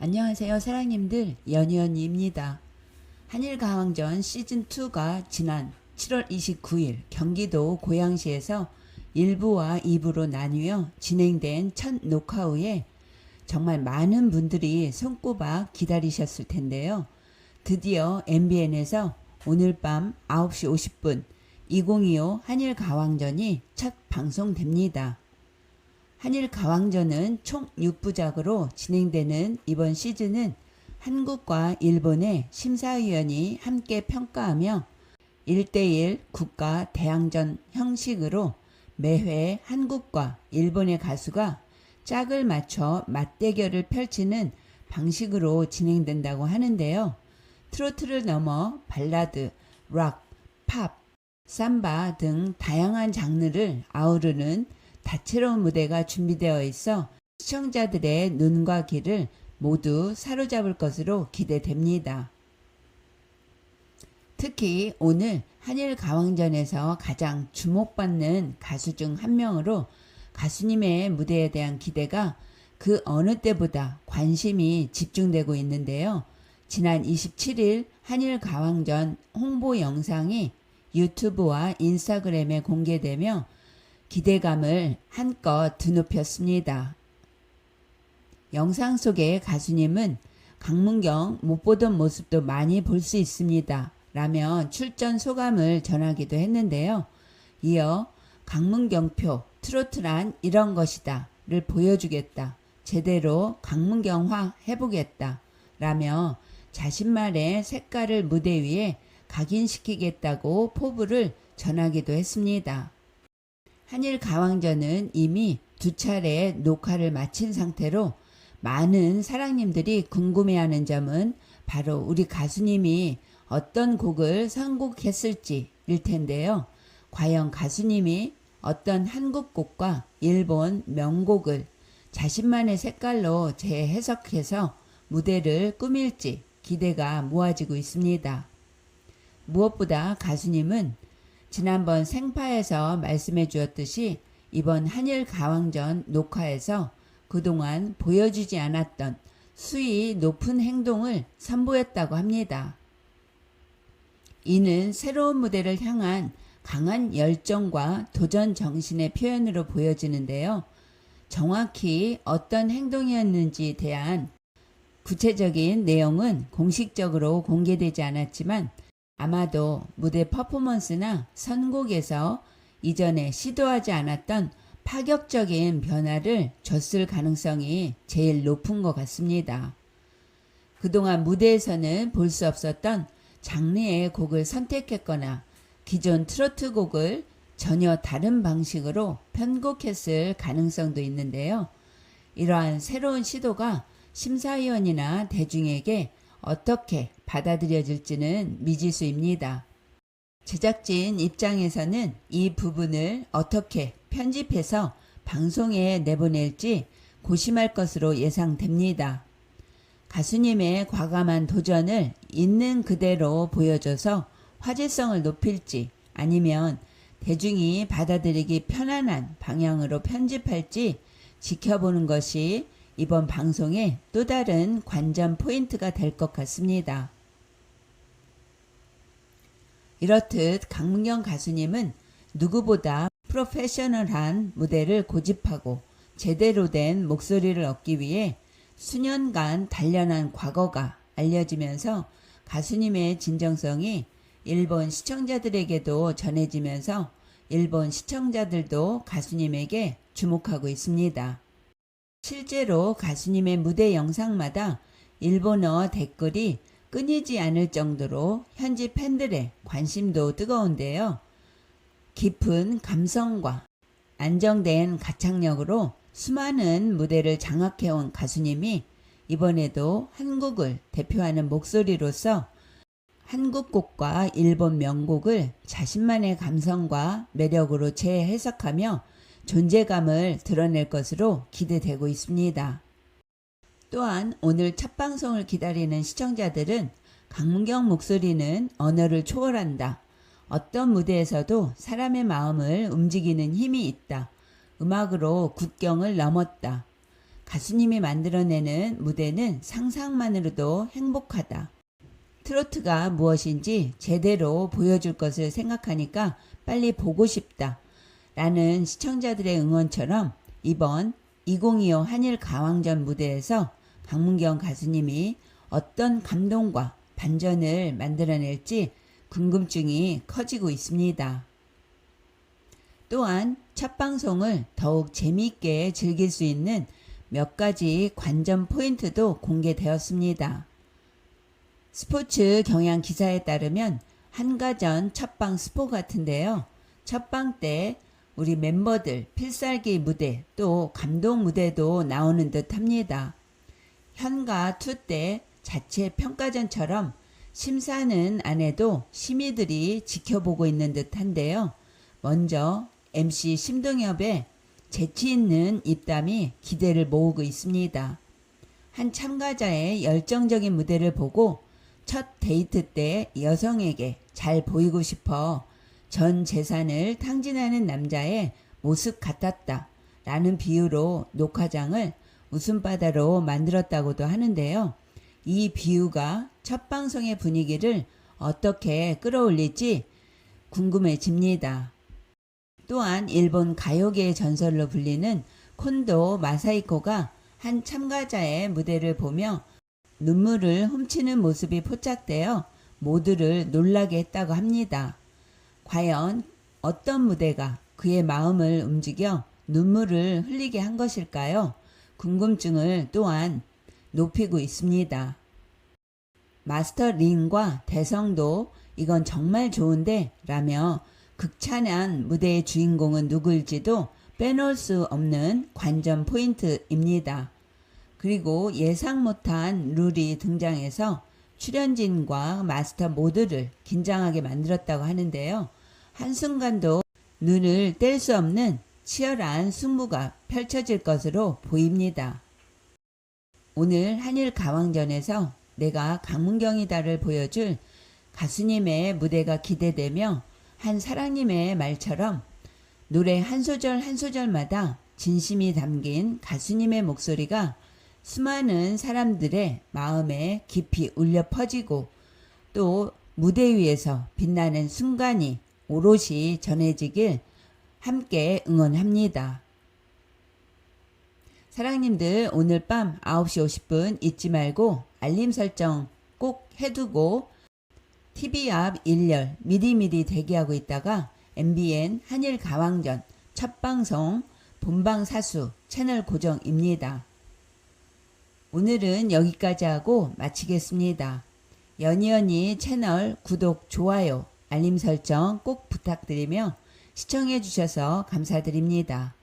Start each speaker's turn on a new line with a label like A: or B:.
A: 안녕하세요 사랑님들 연희언니입니다. 한일가왕전 시즌2가 지난 7월 29일 경기도 고양시에서 1부와 2부로 나뉘어 진행된 첫 녹화 후에 정말 많은 분들이 손꼽아 기다리셨을 텐데요. 드디어 MBN에서 오늘 밤 9시 50분 2025 한일가왕전이 첫 방송됩니다. 한일 가왕전은 총 6부작으로 진행되는 이번 시즌은 한국과 일본의 심사위원이 함께 평가하며 1대1 국가 대항전 형식으로 매회 한국과 일본의 가수가 짝을 맞춰 맞대결을 펼치는 방식으로 진행된다고 하는데요. 트로트를 넘어 발라드, 락, 팝, 삼바 등 다양한 장르를 아우르는 다채로운 무대가 준비되어 있어 시청자들의 눈과 귀를 모두 사로잡을 것으로 기대됩니다. 특히 오늘 한일 가왕전에서 가장 주목받는 가수 중 한 명으로 가수님의 무대에 대한 기대가 그 어느 때보다 관심이 집중되고 있는데요. 지난 27일 한일 가왕전 홍보 영상이 유튜브와 인스타그램에 공개되며 기대감을 한껏 드높였습니다. 영상 속의 가수님은 강문경 못 보던 모습도 많이 볼 수 있습니다. 라며 출전 소감을 전하기도 했는데요. 이어 강문경표 트로트란 이런 것이다 를 보여주겠다. 제대로 강문경화 해보겠다. 라며 자신만의 색깔을 무대 위에 각인시키겠다고 포부를 전하기도 했습니다. 한일 가왕전은 이미 두 차례 녹화를 마친 상태로 많은 사랑님들이 궁금해하는 점은 바로 우리 가수님이 어떤 곡을 선곡했을지일 텐데요. 과연 가수님이 어떤 한국 곡과 일본 명곡을 자신만의 색깔로 재해석해서 무대를 꾸밀지 기대가 모아지고 있습니다. 무엇보다 가수님은 지난번 생파에서 말씀해 주었듯이 이번 한일 가왕전 녹화에서 그동안 보여주지 않았던 수위 높은 행동을 선보였다고 합니다. 이는 새로운 무대를 향한 강한 열정과 도전 정신의 표현으로 보여지는데요. 정확히 어떤 행동이었는지에 대한 구체적인 내용은 공식적으로 공개되지 않았지만 아마도 무대 퍼포먼스나 선곡에서 이전에 시도하지 않았던 파격적인 변화를 줬을 가능성이 제일 높은 것 같습니다. 그동안 무대에서는 볼 수 없었던 장르의 곡을 선택했거나 기존 트로트 곡을 전혀 다른 방식으로 편곡했을 가능성도 있는데요. 이러한 새로운 시도가 심사위원이나 대중에게 어떻게 받아들여질지는 미지수입니다. 제작진 입장에서는 이 부분을 어떻게 편집해서 방송에 내보낼지 고심할 것으로 예상됩니다. 가수님의 과감한 도전을 있는 그대로 보여줘서 화제성을 높일지 아니면 대중이 받아들이기 편안한 방향으로 편집할지 지켜보는 것이 이번 방송의 또 다른 관전 포인트가 될 것 같습니다. 이렇듯 강문경 가수님은 누구보다 프로페셔널한 무대를 고집하고 제대로 된 목소리를 얻기 위해 수년간 단련한 과거가 알려지면서 가수님의 진정성이 일본 시청자들에게도 전해지면서 일본 시청자들도 가수님에게 주목하고 있습니다. 실제로 가수님의 무대 영상마다 일본어 댓글이 끊이지 않을 정도로 현지 팬들의 관심도 뜨거운데요. 깊은 감성과 안정된 가창력으로 수많은 무대를 장악해온 가수님이 이번에도 한국을 대표하는 목소리로서 한국 곡과 일본 명곡을 자신만의 감성과 매력으로 재해석하며 존재감을 드러낼 것으로 기대되고 있습니다. 또한 오늘 첫 방송을 기다리는 시청자들은 강문경 목소리는 언어를 초월한다. 어떤 무대에서도 사람의 마음을 움직이는 힘이 있다. 음악으로 국경을 넘었다. 가수님이 만들어내는 무대는 상상만으로도 행복하다. 트로트가 무엇인지 제대로 보여줄 것을 생각하니까 빨리 보고 싶다. 라는 시청자들의 응원처럼 이번 2025 한일 가왕전 무대에서 강문경 가수님이 어떤 감동과 반전을 만들어낼지 궁금증이 커지고 있습니다. 또한 첫 방송을 더욱 재미있게 즐길 수 있는 몇 가지 관전 포인트도 공개되었습니다. 스포츠 경향 기사에 따르면 한가전 첫방 스포 같은데요. 첫방 때 우리 멤버들 필살기 무대 또 감동 무대도 나오는 듯 합니다. 현가 2때 자체 평가전처럼 심사는 안 해도 심의들이 지켜보고 있는 듯 한데요. 먼저 MC 심동엽의 재치 있는 입담이 기대를 모으고 있습니다. 한 참가자의 열정적인 무대를 보고 첫 데이트 때 여성에게 잘 보이고 싶어 전 재산을 탕진하는 남자의 모습 같았다. 라는 비유로 녹화장을 웃음바다로 만들었다고도 하는데요. 이 비유가 첫 방송의 분위기를 어떻게 끌어올릴지 궁금해집니다. 또한 일본 가요계의 전설로 불리는 콘도 마사이코가 한 참가자의 무대를 보며 눈물을 훔치는 모습이 포착되어 모두를 놀라게 했다고 합니다. 과연 어떤 무대가 그의 마음을 움직여 눈물을 흘리게 한 것일까요? 궁금증을 또한 높이고 있습니다. 마스터 린과 대성도 이건 정말 좋은데 라며 극찬한 무대의 주인공은 누구일지도 빼놓을 수 없는 관전 포인트입니다. 그리고 예상 못한 룰이 등장해서 출연진과 마스터 모두를 긴장하게 만들었다고 하는데요. 한순간도 눈을 뗄 수 없는 치열한 승부가 펼쳐질 것으로 보입니다. 오늘 한일 가왕전에서 내가 강문경이다를 보여줄 가수님의 무대가 기대되며 한 사랑님의 말처럼 노래 한 소절 한 소절마다 진심이 담긴 가수님의 목소리가 수많은 사람들의 마음에 깊이 울려 퍼지고 또 무대 위에서 빛나는 순간이 오롯이 전해지길 함께 응원합니다. 사랑님들 오늘 밤 9시 50분 잊지 말고 알림 설정 꼭 해두고 TV 앞 1열 미리미리 대기하고 있다가 MBN 한일 가왕전 첫 방송 본방 사수 채널 고정입니다. 오늘은 여기까지 하고 마치겠습니다. 연이연이 채널 구독, 좋아요, 알림 설정 꼭 부탁드리며 시청해 주셔서 감사드립니다.